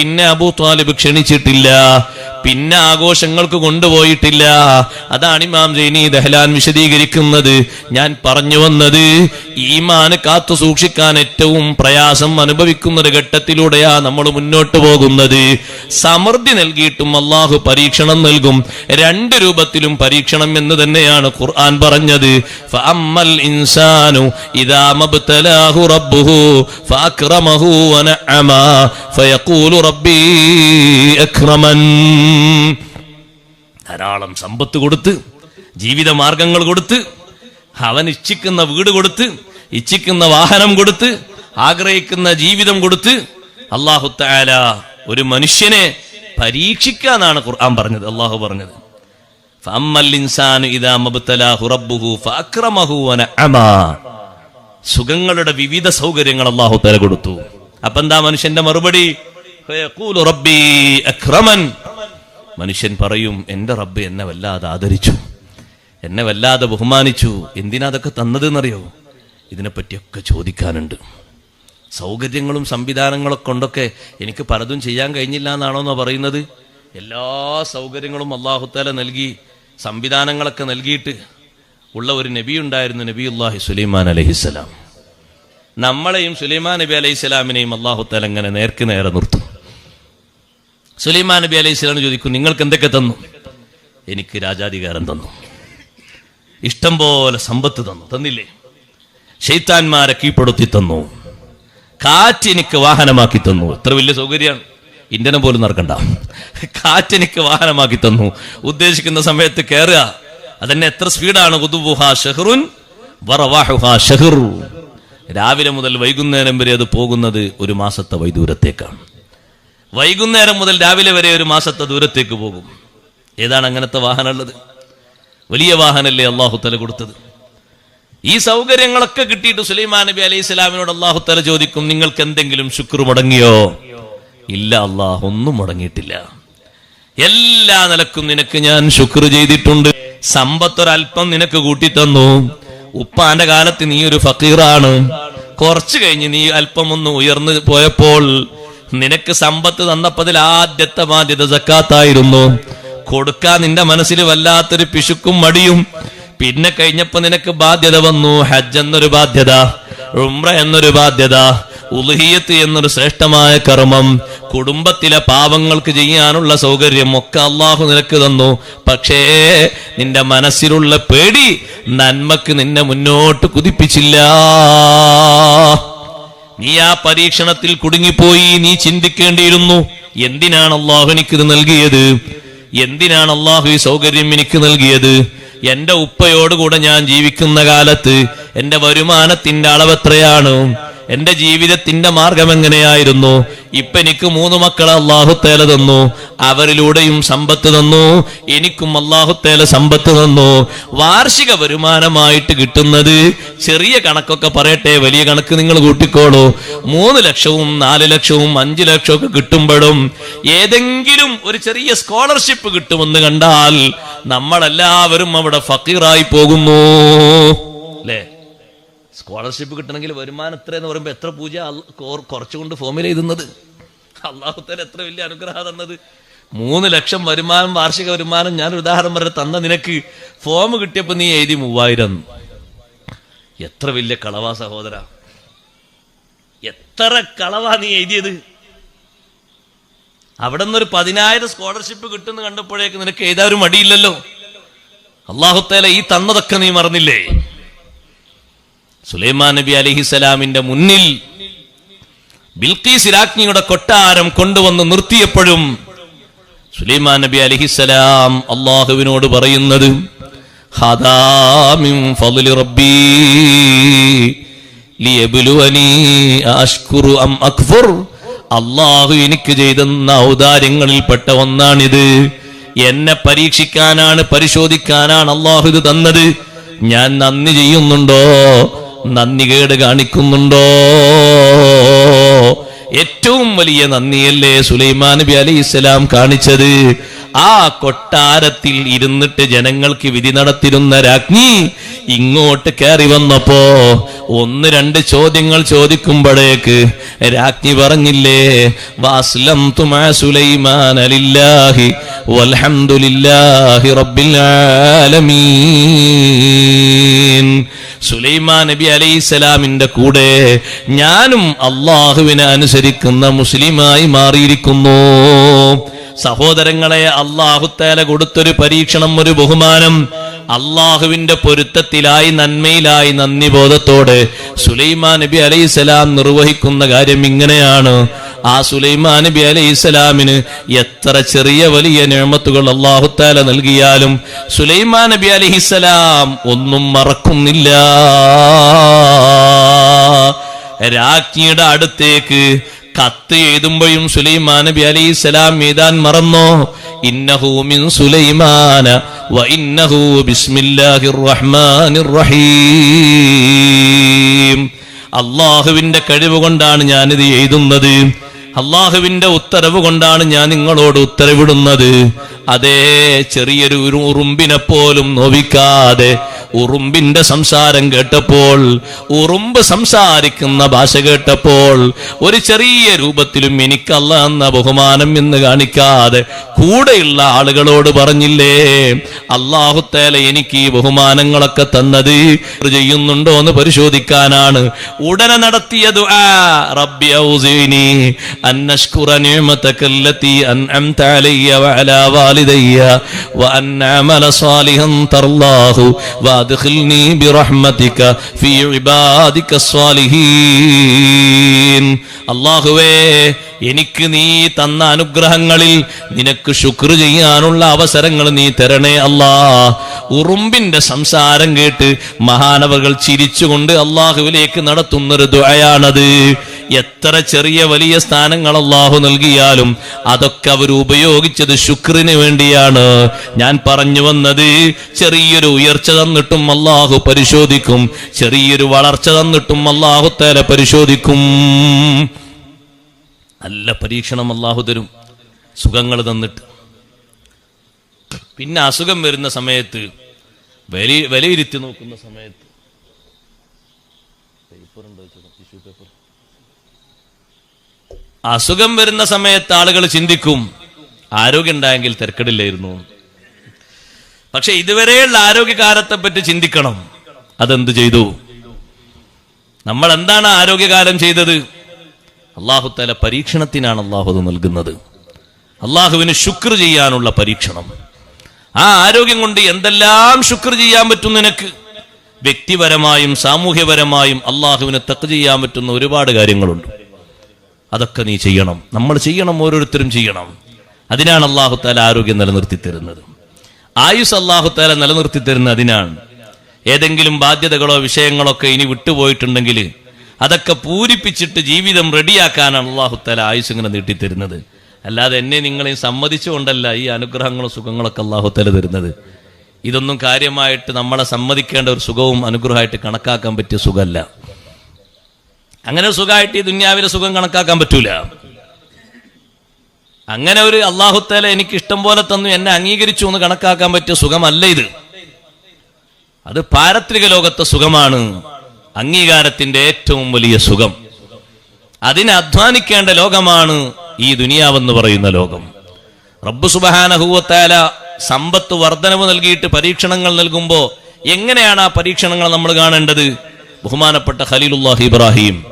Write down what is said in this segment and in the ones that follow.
പിന്നെ അബൂ താലിബ് ക്ഷണിച്ചിട്ടില്ല. പിന്നെ ആഘോഷങ്ങൾക്ക് കൊണ്ടുപോയിട്ടില്ല. അതാണ് ഇമാം ജൈനി ദഹ്ലാൻ വിശദീകരിക്കുന്നത്. ഞാൻ പറഞ്ഞു വന്നത് ഈമാന് കാത്തു സൂക്ഷിക്കാൻ ഏറ്റവും പ്രയാസം അനുഭവിക്കുന്ന ഒരു ഘട്ടത്തിലൂടെയാ നമ്മൾ മുന്നോട്ട് പോകുന്നത്. സമൃദ്ധി നൽകിയിട്ടും അള്ളാഹു പരീക്ഷണം നൽകും. രണ്ട് രൂപത്തിലും പരീക്ഷണം എന്ന് തന്നെയാണ് ഖുർആൻ പറഞ്ഞത്. ഫഅമ്മൽ ഇൻസാനു ഇദാ റബ്ബുഹു വനഅമ റബ്ബി ധാരാളം സമ്പത്ത് കൊടുത്ത് ജീവിത മാർഗങ്ങൾ കൊടുത്ത് അവൻ ഇച്ഛിക്കുന്ന വീട് കൊടുത്ത് ഇച്ഛിക്കുന്ന വാഹനം കൊടുത്ത് ആഗ്രഹിക്കുന്ന ജീവിതം കൊടുത്ത് അള്ളാഹുത്താല ഒരു മനുഷ്യനെ പരീക്ഷിക്കാനാണ് ഖുർആൻ പറഞ്ഞത് അള്ളാഹു പറഞ്ഞത്. സുഖങ്ങളുടെ വിവിധ സൗകര്യങ്ങൾ അള്ളാഹു തല കൊടുത്തു. അപ്പൊ എന്താ മനുഷ്യന്റെ മറുപടി? റബ്ബി മനുഷ്യൻ പറയും എന്റെ റബ്ബ് എന്നെ വല്ലാതെ ആദരിച്ചു. എന്നെ വല്ലാതെ ബഹുമാനിച്ചു. എന്തിനാ അതൊക്കെ തന്നതെന്നറിയോ? ഇതിനെപ്പറ്റിയൊക്കെ ചോദിക്കാനുണ്ട്. സൗകര്യങ്ങളും സംവിധാനങ്ങളൊക്കെ കൊണ്ടൊക്കെ എനിക്ക് പലതും ചെയ്യാൻ കഴിഞ്ഞില്ല എന്നാണോന്നോ പറയുന്നത്? എല്ലാ സൗകര്യങ്ങളും അള്ളാഹുത്താല നൽകി സംവിധാനങ്ങളൊക്കെ നൽകിയിട്ട് ഉള്ള ഒരു നബി ഉണ്ടായിരുന്നു നബി അള്ളാഹി സുലൈമാൻ അലഹിസ്സലാം. നമ്മളെയും സുലൈമാൻ നബി അലൈഹി സ്വലാമിനെയും അള്ളാഹുത്താല എങ്ങനെ നേർക്ക് നേരെ നിർത്തും സുലൈമാൻ നബി അലൈഹി സ്വലാം ചോദിക്കും നിങ്ങൾക്ക് എന്തൊക്കെ തന്നു? എനിക്ക് രാജാധികാരം തന്നു. ഇഷ്ടം പോലെ സമ്പത്ത് തന്നു. തന്നില്ലേ? ഷെയ്ത്താൻമാരെ കീഴ്പ്പെടുത്തി തന്നു. കാറ്റ് എനിക്ക് വാഹനമാക്കി തന്നു. എത്ര വലിയ സൗകര്യമാണ്. ഇന്ധനം പോലും നടക്കണ്ട. കാറ്റ് എനിക്ക് വാഹനമാക്കി തന്നു. ഉദ്ദേശിക്കുന്ന സമയത്ത് കയറുക അതന്നെ എത്ര സ്പീഡാണ്. രാവിലെ മുതൽ വൈകുന്നേരം വരെ അത് പോകുന്നത് ഒരു മാസത്തെ വൈദൂരത്തേക്കാണ്. വൈകുന്നേരം മുതൽ രാവിലെ വരെ ഒരു മാസത്തെ ദൂരത്തേക്ക് പോകും. ഏതാണ് അങ്ങനത്തെ വാഹനമുള്ളത്? വലിയ അള്ളാഹു തല കൊടുത്തത്. ഈ സൗകര്യങ്ങളൊക്കെ കിട്ടിയിട്ട് സുലൈമാൻ നബി അലൈഹി സ്വലാമിനോട് അള്ളാഹു തല ചോദിക്കും നിങ്ങൾക്ക് എന്തെങ്കിലും ശുക്ർ മുടങ്ങിയോ? ഇല്ല അള്ളാഹ് ഒന്നും മുടങ്ങിയിട്ടില്ല. എല്ലാ നിലക്കും നിനക്ക് ഞാൻ ശുക്ർ ചെയ്തിട്ടുണ്ട്. സമ്പത്തൊരൽപ്പം നിനക്ക് കൂട്ടിത്തന്നു. ഉപ്പാന്റെ കാലത്ത് നീ ഒരു ഫക്കീറാണ്. കുറച്ചു കഴിഞ്ഞ് നീ അല്പം ഒന്ന് ഉയർന്നു പോയപ്പോൾ നിനക്ക് സമ്പത്ത് തന്നപ്പതിൽ ആദ്യത്തെ ബാധ്യത സക്കാത്തായിരുന്നു. കൊടുക്കാൻ നിന്റെ മനസ്സിൽ വല്ലാത്തൊരു പിശുക്കും മടിയും. പിന്നെ കഴിഞ്ഞപ്പോ നിനക്ക് ബാധ്യത വന്നു. ഹജ്ജ് എന്നൊരു ബാധ്യത ഉംറ എന്നൊരു ബാധ്യത ഉൽഹിയത്ത് എന്നൊരു ശ്രേഷ്ഠമായ കർമ്മം. കുടുംബത്തിലെ പാവങ്ങൾക്ക് ചെയ്യാനുള്ള സൗകര്യം ഒക്കെ അള്ളാഹു നിനക്ക് തന്നു. പക്ഷേ നിന്റെ മനസ്സിലുള്ള പേടി നന്മക്ക് നിന്നെ മുന്നോട്ട് കുതിപ്പിച്ചില്ല. നീ ആ പരീക്ഷണത്തിൽ കുടുങ്ങിപ്പോയി നീ ചിന്തിക്കേണ്ടിയിരുന്നു. എന്തിനാണ് അള്ളാഹു എനിക്കിത് നൽകിയത്? എന്തിനാണ് അള്ളാഹു ഈ സൗകര്യം എനിക്ക് നൽകിയത്? എന്റെ ഉപ്പയോടുകൂടെ ഞാൻ ജീവിക്കുന്ന കാലത്ത് എന്റെ വരുമാനത്തിന്റെ അളവ് എത്രയാണ്? എന്റെ ജീവിതത്തിന്റെ മാർഗം എങ്ങനെയായിരുന്നു? ഇപ്പൊ എനിക്ക് മൂന്ന് മക്കളെ അള്ളാഹുത്തേല തന്നു. അവരിലൂടെയും സമ്പത്ത് തന്നു. എനിക്കും അള്ളാഹുത്തേല സമ്പത്ത് തന്നു. വാർഷിക വരുമാനമായിട്ട് കിട്ടുന്നത് ചെറിയ കണക്കൊക്കെ പറയട്ടെ വലിയ കണക്ക് നിങ്ങൾ കൂട്ടിക്കോളൂ. മൂന്ന് ലക്ഷവും നാല് ലക്ഷവും അഞ്ചു ലക്ഷവും ഒക്കെ കിട്ടുമ്പോഴും ഏതെങ്കിലും ഒരു ചെറിയ സ്കോളർഷിപ്പ് കിട്ടുമെന്ന് കണ്ടാൽ നമ്മളെല്ലാവരും അവിടെ ഫക്കീറായി പോകുന്നു. സ്കോളർഷിപ്പ് കിട്ടണമെങ്കിൽ വരുമാനം എത്ര എന്ന് പറയുമ്പോൾ എത്ര പൂജ കുറച്ചുകൊണ്ട് ഫോമിൽ എഴുതുന്നത് അള്ളാഹുത്തേൽ എത്ര വലിയ അനുഗ്രഹം തന്നത്. മൂന്ന് ലക്ഷം വരുമാനം വാർഷിക വരുമാനം ഞാൻ ഒരു ഉദാഹരണം പറഞ്ഞ തന്ന നിനക്ക്. ഫോം കിട്ടിയപ്പോൾ നീ എഴുതി മൂവായിരം. എത്ര വലിയ കളവാ സഹോദര. എത്ര കളവാ നീ എഴുതിയത്. അവിടെ നിന്നൊരു പതിനായിരം സ്കോളർഷിപ്പ് കിട്ടുന്ന കണ്ടപ്പോഴേക്ക് നിനക്ക് എഴുതാൻ മടിയില്ലല്ലോ. അള്ളാഹുത്തേല ഈ തന്നതൊക്കെ നീ മറന്നില്ലേ? സുലൈമാൻ നബി അലിഹിസലാമിന്റെ മുന്നിൽ ബിൽക്കീസ് രാജ്ഞിയുടെ കൊട്ടാരം കൊണ്ടുവന്ന് നിർത്തിയപ്പോഴും സുലൈമാൻ നബി അലിഹിസലാം അള്ളാഹുവിനോട് പറയുന്നത് "ഹാദാ മിൻ ഫദ്ലി റബ്ബീ ലിയബ്ലുവനീ അഷ്കുറു അം അക്ഫുർ. അള്ളാഹു എനിക്ക് ചെയ്തെന്ന ഔദാര്യങ്ങളിൽപ്പെട്ട ഒന്നാണിത്. എന്നെ പരീക്ഷിക്കാനാണ് പരിശോധിക്കാനാണ് അള്ളാഹു ഇത് തന്നത്. ഞാൻ നന്ദി ചെയ്യുന്നുണ്ടോ? നന്ദി കേട് കാണിക്കുന്നുണ്ടോ? ഏറ്റവും വലിയ നന്ദിയല്ലേ സുലൈമാൻ നബി അലി ഇസ്ലാം കാണിച്ചത്? ആ കൊട്ടാരത്തിൽ ഇരുന്നിട്ട് ജനങ്ങൾക്ക് വിധി നടത്തിരുന്ന രാജ്ഞി ഇങ്ങോട്ട് കയറി വന്നപ്പോ ഒന്ന് രണ്ട് ചോദ്യങ്ങൾ ചോദിക്കുമ്പോഴേക്ക് രാജ്ഞി പറഞ്ഞില്ലേ വാസ്ലം തുമാ സുലൈമാൻ വൽഹംദുലില്ലാഹി റബ്ബിൽ ആലമീൻ. സുലൈമാൻ നബി അലൈസലാമിന്റെ കൂടെ ഞാനും അള്ളാഹുവിനെ അനുസരിക്കുന്ന മുസ്ലിമായി മാറിയിരിക്കുന്നു. സഹോദരങ്ങളെ അള്ളാഹുത്തേല കൊടുത്തൊരു പരീക്ഷണം ഒരു ബഹുമാനം അള്ളാഹുവിന്റെ പൊരുത്തത്തിലായി നന്മയിലായി നന്ദി ബോധത്തോടെ സുലൈമാൻ നബി അലൈസലാം നിർവഹിക്കുന്ന കാര്യം ഇങ്ങനെയാണ്. ആ സുലൈമാൻ നബി അലൈഹിസ്സലാമിന് എത്ര ചെറിയ വലിയ നിയമത്തുകൾ അള്ളാഹുത്താല നൽകിയാലും സുലൈമാൻ നബി അലൈഹിസ്സലാം ഒന്നും മറക്കുന്നില്ല. രാജ്ഞിയുടെ അടുത്തേക്ക് കത്ത് എഴുതുമ്പോഴും സുലൈമാൻ നബി അലൈഹി സ്വലാം എഴുതാൻ മറന്നോ? ഇന്നഹു മിൻ സുലൈമാന വ ഇന്നഹു ബിസ്മില്ലാഹിർ റഹ്മാനിർ റഹീം അള്ളാഹുവിന്റെ കഴിവ് കൊണ്ടാണ് ഞാനിത് എഴുതുന്നത്. അള്ളാഹുവിന്റെ ഉത്തരവ് കൊണ്ടാണ് ഞാൻ നിങ്ങളോട് ഉത്തരവിടുന്നത്. അതേ ചെറിയൊരു ഉറുമ്പിനെ പോലും നോവിക്കാതെ ഉറുമ്പിന്റെ സംസാരം കേട്ടപ്പോൾ ഉറുമ്പ് സംസാരിക്കുന്ന ഭാഷ കേട്ടപ്പോൾ ഒരു ചെറിയ രൂപത്തിലും എനിക്കല്ല എന്ന ബഹുമാനം എന്ന് കാണിക്കാതെ കൂടെയുള്ള ആളുകളോട് പറഞ്ഞില്ലേ അള്ളാഹുത്തേല എനിക്ക് ഈ ബഹുമാനങ്ങളൊക്കെ തന്നത് ചെയ്യുന്നുണ്ടോ എന്ന് പരിശോധിക്കാനാണ്. ഉടനെ നടത്തിയ ദുആ റബ്ബി അൻ നഷ്കുറ നിഅമതക അൻഅംത അലയ്യ വഅലാ വാലിദയ്യ വഅൻ برحمتك في عبادك الصالحين അല്ലാഹുവേ എനിക്ക് നീ തന്ന അനുഗ്രഹങ്ങളിൽ നിനക്ക് ശുക്ർ ചെയ്യാനുള്ള അവസരങ്ങൾ നീ തരണേ അല്ലാ. ഉറുമ്പിന്റെ സംസാരം കേട്ട് മഹാനവകൾ ചിരിച്ചുകൊണ്ട് അള്ളാഹുവിലേക്ക് നടത്തുന്നൊരു ദുഴയാണത് എത്ര ചെറിയ വലിയ സ്ഥാനങ്ങൾ അള്ളാഹു നൽകിയാലും അതൊക്കെ അവർ ഉപയോഗിച്ചത് ശുക്രിന് വേണ്ടിയാണ്. ഞാൻ പറഞ്ഞു വന്നത് ചെറിയൊരു ഉയർച്ച തന്നിട്ടും അള്ളാഹു പരിശോധിക്കും. ചെറിയൊരു വളർച്ച തന്നിട്ടും അള്ളാഹു തേല പരിശോധിക്കും. നല്ല പരീക്ഷണം അള്ളാഹു തരും സുഖങ്ങൾ തന്നിട്ട്. പിന്നെ അസുഖം വരുന്ന സമയത്ത് വില വിലയിരുത്തി നോക്കുന്ന സമയത്ത്. പേപ്പർ ഉണ്ടോ ടിഷ്യൂ പേപ്പർ. അസുഖം വരുന്ന സമയത്ത് ആളുകൾ ചിന്തിക്കും ആരോഗ്യം ഉണ്ടായെങ്കിൽ തിരക്കടില്ലായിരുന്നു. പക്ഷെ ഇതുവരെയുള്ള ആരോഗ്യകാലത്തെ പറ്റി ചിന്തിക്കണം. അതെന്ത് ചെയ്തു? നമ്മൾ എന്താണ് ആരോഗ്യകാലം ചെയ്തത്? അള്ളാഹുത്തല പരീക്ഷണത്തിനാണ് അള്ളാഹു അത് നൽകുന്നത്. അള്ളാഹുവിന് ശുക്ർ ചെയ്യാനുള്ള പരീക്ഷണം. ആ ആരോഗ്യം കൊണ്ട് എന്തെല്ലാം ശുക്ർ ചെയ്യാൻ പറ്റും നിനക്ക്? വ്യക്തിപരമായും സാമൂഹ്യപരമായും അള്ളാഹുവിന് തക്ക് ചെയ്യാൻ പറ്റുന്ന ഒരുപാട് കാര്യങ്ങളുണ്ട്. അതൊക്കെ നീ ചെയ്യണം. നമ്മൾ ചെയ്യണം ഓരോരുത്തരും ചെയ്യണം. അതിനാണ് അള്ളാഹു താല ആരോഗ്യം നിലനിർത്തി തരുന്നത് ആയുസ് അള്ളാഹു താല നിലനിർത്തി തരുന്ന അതിനാണ്. ഏതെങ്കിലും ബാധ്യതകളോ വിഷയങ്ങളോ ഒക്കെ ഇനി വിട്ടുപോയിട്ടുണ്ടെങ്കിൽ അതൊക്കെ പൂരിപ്പിച്ചിട്ട് ജീവിതം റെഡിയാക്കാനാണ് അള്ളാഹു താല ആയുസ് ഇങ്ങനെ നീട്ടിത്തരുന്നത്. അല്ലാതെ എന്നെ നിങ്ങളെയും സമ്മതിച്ചുകൊണ്ടല്ല ഈ അനുഗ്രഹങ്ങളും സുഖങ്ങളൊക്കെ അള്ളാഹു താല തരുന്നത്. ഇതൊന്നും കാര്യമായിട്ട് നമ്മളെ സമ്മതിക്കേണ്ട ഒരു സുഖവും അനുഗ്രഹമായിട്ട് കണക്കാക്കാൻ പറ്റിയ സുഖമല്ല. അങ്ങനെ സുഖമായിട്ട് ഈ ദുന്യാവിലെ സുഖം കണക്കാക്കാൻ പറ്റൂല. അങ്ങനെ ഒരു അള്ളാഹുത്തേല എനിക്ക് ഇഷ്ടം പോലെ തന്നു എന്നെ അംഗീകരിച്ചു എന്ന് കണക്കാക്കാൻ പറ്റിയ സുഖമല്ല ഇത്. അത് പാരത്രിക ലോകത്തെ സുഖമാണ്. അംഗീകാരത്തിന്റെ ഏറ്റവും വലിയ സുഖം. അതിനെ അധ്വാനിക്കേണ്ട ലോകമാണ് ഈ ദുനിയാവെന്ന് പറയുന്ന ലോകം. റബ്ബു സുബഹാനഹൂവത്താല സമ്പത്ത് വർധനവ് നൽകിയിട്ട് പരീക്ഷണങ്ങൾ നൽകുമ്പോൾ എങ്ങനെയാണ് ആ പരീക്ഷണങ്ങൾ നമ്മൾ കാണേണ്ടത്? ബഹുമാനപ്പെട്ട ഖലീലുല്ലാഹി ഇബ്രാഹിം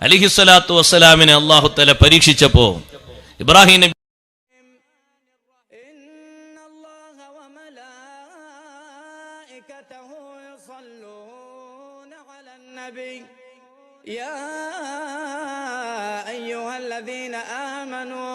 അലിഹിസ്വലാത്തു വസ്സലാമിനെ അള്ളാഹു തല പരീക്ഷിച്ചപ്പോ ഇബ്രാഹിം നബി إن الله وملائكته يصلون على النبي يا أيها الذين آمنوا